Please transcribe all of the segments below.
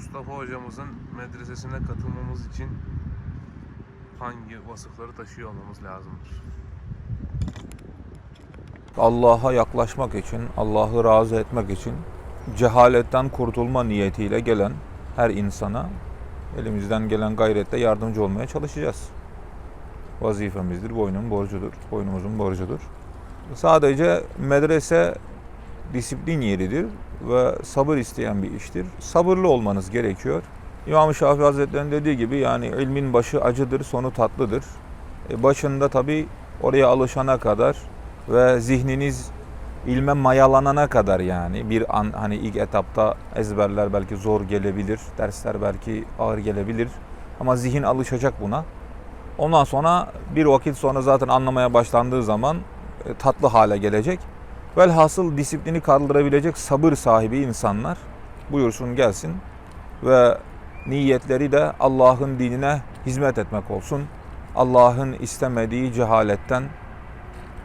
Mustafa hocamızın medresesine katılmamız için hangi vasıfları taşıyor olmamız lazımdır? Allah'a yaklaşmak için, Allah'ı razı etmek için cehaletten kurtulma niyetiyle gelen her insana elimizden gelen gayretle yardımcı olmaya çalışacağız. Vazifemizdir, boynun borcudur, boynumuzun borcudur. Sadece medrese disiplin yeridir ve sabır isteyen bir iştir. Sabırlı olmanız gerekiyor. İmam-ı Şafii Hazretleri'nin dediği gibi yani ilmin başı acıdır, sonu tatlıdır. E başında tabii oraya alışana kadar ve zihniniz ilme mayalanana kadar yani bir an hani ilk etapta ezberler belki zor gelebilir, dersler belki ağır gelebilir ama zihin alışacak buna. Ondan sonra bir vakit sonra zaten anlamaya başlandığı zaman e, tatlı hale gelecek. Velhasıl disiplini kaldırabilecek sabır sahibi insanlar buyursun gelsin ve niyetleri de Allah'ın dinine hizmet etmek olsun. Allah'ın istemediği cehaletten,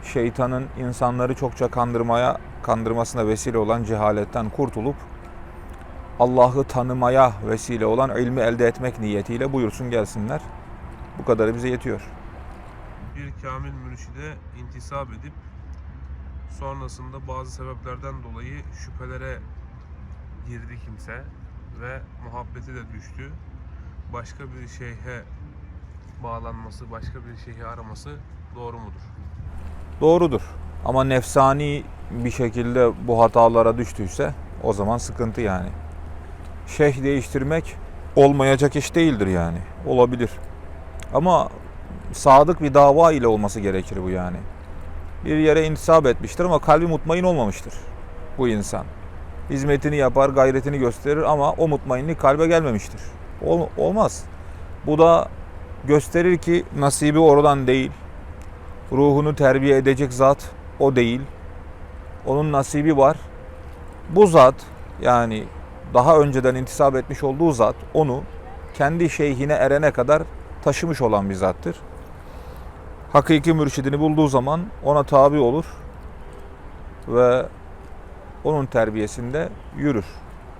şeytanın insanları çokça kandırmaya kandırmasına vesile olan cehaletten kurtulup Allah'ı tanımaya vesile olan ilmi elde etmek niyetiyle buyursun gelsinler. Bu kadarı bize yetiyor. Bir kamil mürşide intisap edip sonrasında bazı sebeplerden dolayı şüphelere girdi kimse ve muhabbeti de düştü. Başka bir şeyhe bağlanması, başka bir şeyhi araması doğru mudur? Doğrudur. Ama nefsani bir şekilde bu hatalara düştüyse o zaman sıkıntı yani. Şeyh değiştirmek olmayacak iş değildir yani. Olabilir. Ama sadık bir dava ile olması gerekir bu yani. Bir yere intisap etmiştir ama kalbi mutmain olmamıştır bu insan. Hizmetini yapar, gayretini gösterir ama o mutmainlik kalbe gelmemiştir. Ol- olmaz. Bu da gösterir ki nasibi oradan değil. Ruhunu terbiye edecek zat o değil. Onun nasibi var. Bu zat yani daha önceden intisap etmiş olduğu zat onu kendi şeyhine erene kadar taşımış olan bir zattır. Hakiki mürşidini bulduğu zaman ona tabi olur ve onun terbiyesinde yürür.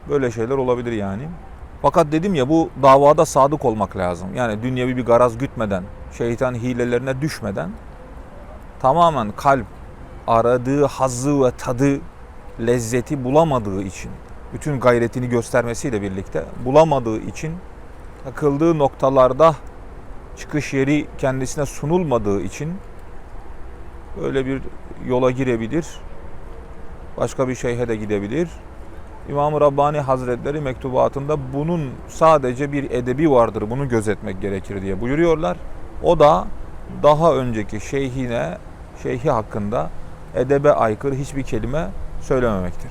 Böyle şeyler olabilir yani. Fakat dedim ya bu davada sadık olmak lazım. Yani dünyevi bir garaz gütmeden, şeytan hilelerine düşmeden tamamen kalp aradığı hazzı ve tadı, lezzeti bulamadığı için, bütün gayretini göstermesiyle birlikte bulamadığı için takıldığı noktalarda çıkış yeri kendisine sunulmadığı için böyle bir yola girebilir. Başka bir şeyhe de gidebilir. İmam-ı Rabbani Hazretleri mektubatında bunun sadece bir edebi vardır, bunu gözetmek gerekir diye buyuruyorlar. O da daha önceki şeyhine, şeyhi hakkında edebe aykırı hiçbir kelime söylememektir.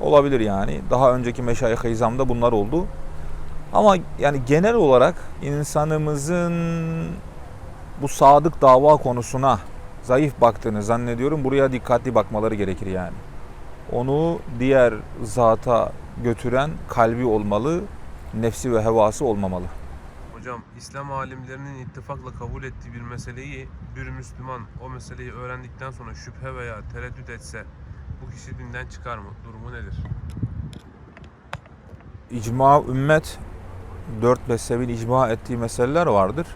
Olabilir yani. Daha önceki meşayih-i bunlar oldu. Ama yani genel olarak insanımızın bu sadık dava konusuna zayıf baktığını zannediyorum. Buraya dikkatli bakmaları gerekir yani. Onu diğer zata götüren kalbi olmalı, nefsi ve hevası olmamalı. Hocam İslam alimlerinin ittifakla kabul ettiği bir meseleyi bir Müslüman o meseleyi öğrendikten sonra şüphe veya tereddüt etse bu kişi dinden çıkar mı? Durumu nedir? İcma ümmet dört mezhebin icma ettiği meseleler vardır.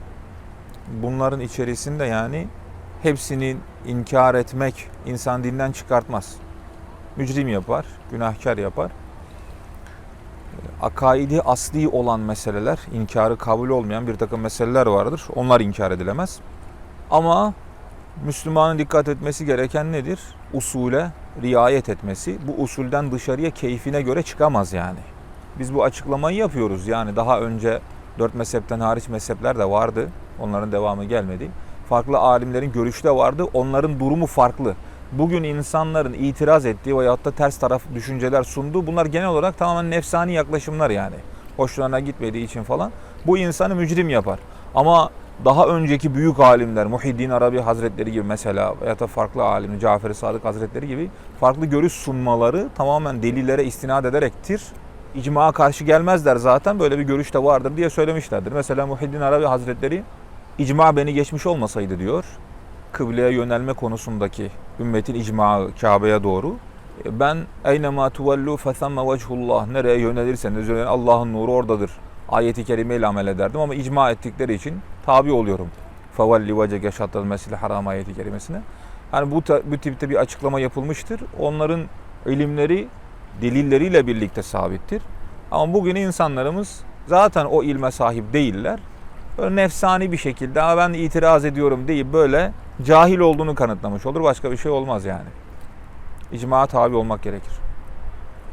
Bunların içerisinde yani hepsini inkar etmek insan dinden çıkartmaz. Mücrim yapar, günahkar yapar. Akaidi asli olan meseleler, inkarı kabul olmayan bir takım meseleler vardır. Onlar inkar edilemez. Ama Müslümanın dikkat etmesi gereken nedir? Usule riayet etmesi. Bu usulden dışarıya keyfine göre çıkamaz yani. Biz bu açıklamayı yapıyoruz. Yani daha önce dört mezhepten hariç mezhepler de vardı. Onların devamı gelmedi. Farklı alimlerin görüşü de vardı. Onların durumu farklı. Bugün insanların itiraz ettiği veyahut da ters taraf düşünceler sunduğu bunlar genel olarak tamamen nefsani yaklaşımlar yani. Hoşlarına gitmediği için falan. Bu insanı mücrim yapar. Ama daha önceki büyük alimler, Muhiddin Arabi Hazretleri gibi mesela veya da farklı alim, Cafer-i Sadık Hazretleri gibi farklı görüş sunmaları tamamen delillere istinad ederektir. İcma'a karşı gelmezler zaten böyle bir görüş de vardır diye söylemişlerdir. Mesela Muhiddin Arabi Hazretleri icma beni geçmiş olmasaydı diyor. Kıbleye yönelme konusundaki ümmetin icmağı Kabe'ye doğru E, Ben eynema tuvellu fethemme vechullah. Nereye yönelirseniz yönelin Allah'ın nuru oradadır. Ayeti kerimeyle amel ederdim ama icma ettikleri için tabi oluyorum. Fevelli vecege şattal mesil haram ayeti kerimesine. Hani bu, bu tipte bir açıklama yapılmıştır. Onların ilimleri delilleriyle birlikte sabittir. Ama bugün insanlarımız zaten o ilme sahip değiller. Böyle nefsani bir şekilde "Aa, ben itiraz ediyorum deyip böyle cahil olduğunu kanıtlamış olur. Başka bir şey olmaz yani. İcma'a tabi olmak gerekir.